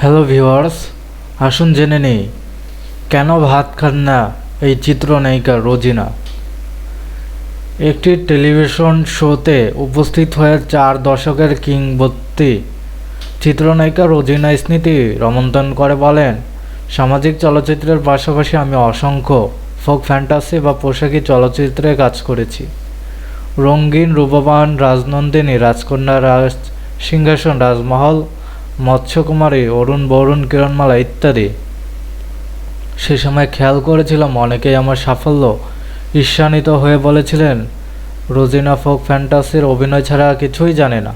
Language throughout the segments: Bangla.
হ্যালো ভিউয়ার্স আসুন জেনে নেই, কেন ভাত খান না এই চিত্রনায়িকা রোজিনা? একটি টেলিভিশন শোতে উপস্থিত হয়ে চার দশকের কিংবদন্তি চিত্রনায়িকা রোজিনা স্মৃতি রমন্তন করে বলেন, সামাজিক চলচ্চিত্রের পাশাপাশি আমি অসংখ্য ফোক ফ্যান্টাসি বা পোশাকি চলচ্চিত্রে কাজ করেছি। রঙ্গিন রূপবান রাজনন্দিনী, রাজকন্যা, রাজ সিংহাসন, রাজমহল মৎস্যকুমারী, অরুণ বরুণ কিরণমালা ইত্যাদি। সে সময় খেয়াল করেছিলাম অনেকেই আমার সাফল্য। ঈর্ষান্বিত হয়ে বলেছিলেন, রোজিনা ফোক ফ্যান্টাসির অভিনয় ছাড়া কিছুই জানে না।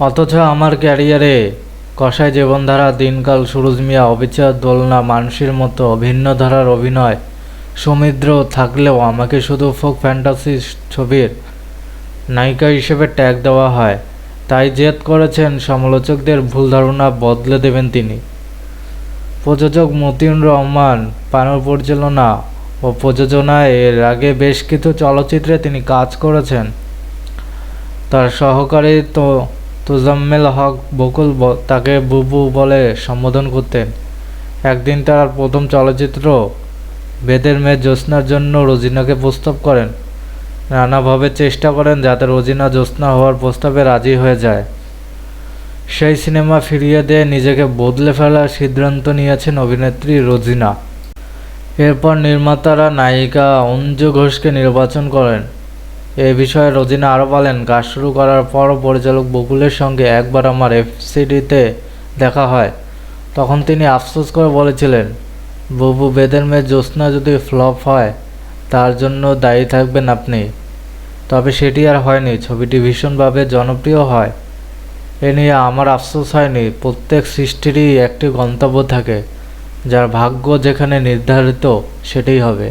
অথচ আমার ক্যারিয়ারে কষায় জীবনধারা, দিনকাল সুরজ মিয়া, অবিচার দোলনা মানুষের মতো ভিন্ন ধারার অভিনয়। সমৃদ্ধ থাকলেও আমাকে শুধু ফোক ফ্যান্টাসি ছবির নায়িকা হিসেবে ট্যাগ দেওয়া হয়। তাই জেদ করেছেন সমালোচকদের ভুল ধারণা বদলে দেবেন তিনি। প্রযোজক মতিউর রহমান, পানুর পরিচালনা ও প্রযোজনায় এর আগে বেশ কিছু চলচ্চিত্রে তিনি কাজ করেছেন। তার সহকারী তো তোজাম্মেল হক বকুল তাকে বুবু বলে সম্বোধন করতেন। একদিন তার প্রথম চলচ্চিত্র বেদের মেয়ে জ্যোৎস্নার জন্য রোজিনাকে প্রস্তাব করেন। নানাভাবে চেষ্টা করেন যাতে রোজিনা জ্যোৎস্না হওয়ার প্রস্তাবে রাজি হয়ে যায়। সেই সিনেমা ফিরিয়ে দিয়ে নিজেকে বদলে ফেলার সিদ্ধান্ত নিয়েছেন অভিনেত্রী রোজিনা। এরপর নির্মাতারা নায়িকা অঞ্জু ঘোষকে নির্বাচন করেন। এ বিষয়ে রোজিনা আরও বলেন, কাজ শুরু করার পরও পরিচালক বকুলের সঙ্গে একবার আমার এফসিডিতে দেখা হয়। তখন তিনি আফসোস করে বলেছিলেন, বুবু বেদের মেয়ে জ্যোৎস্না যদি ফ্লপ হয় তার জন্য দায়ী থাকবেন আপনি। তবে সেটি আর হয়নি, ছবিটি ভীষণভাবে জনপ্রিয় হয়। এ নিয়ে আমার আফসোস হয়নি, প্রত্যেক সৃষ্টিরই একটি গন্তব্য থাকে, যার ভাগ্য যেখানে নির্ধারিত সেটাই হবে।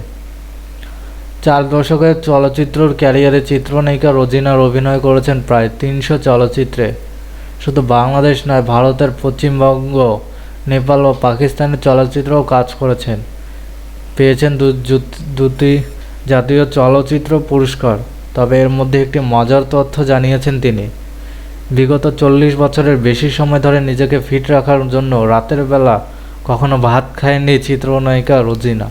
চার দশকের চলচ্চিত্রর ক্যারিয়ারে চিত্রনায়িকা রোজিনার অভিনয় করেছেন প্রায় তিনশো চলচ্চিত্রে। শুধু বাংলাদেশ নয়, ভারতের পশ্চিমবঙ্গ, নেপাল ও পাকিস্তানের চলচ্চিত্রেও কাজ করেছেন। পেয়েছেন দুটি জাতীয় চলচ্চিত্র পুরস্কার, তবে এর মধ্যে একটি মজার তথ্য জানিয়েছেন তিনি। বিগত চল্লিশ বছরের বেশি সময় ধরে নিজেকে ফিট রাখার জন্য রাতের বেলা কখনো ভাত খায়নি চিত্রনায়িকা রোজিনা।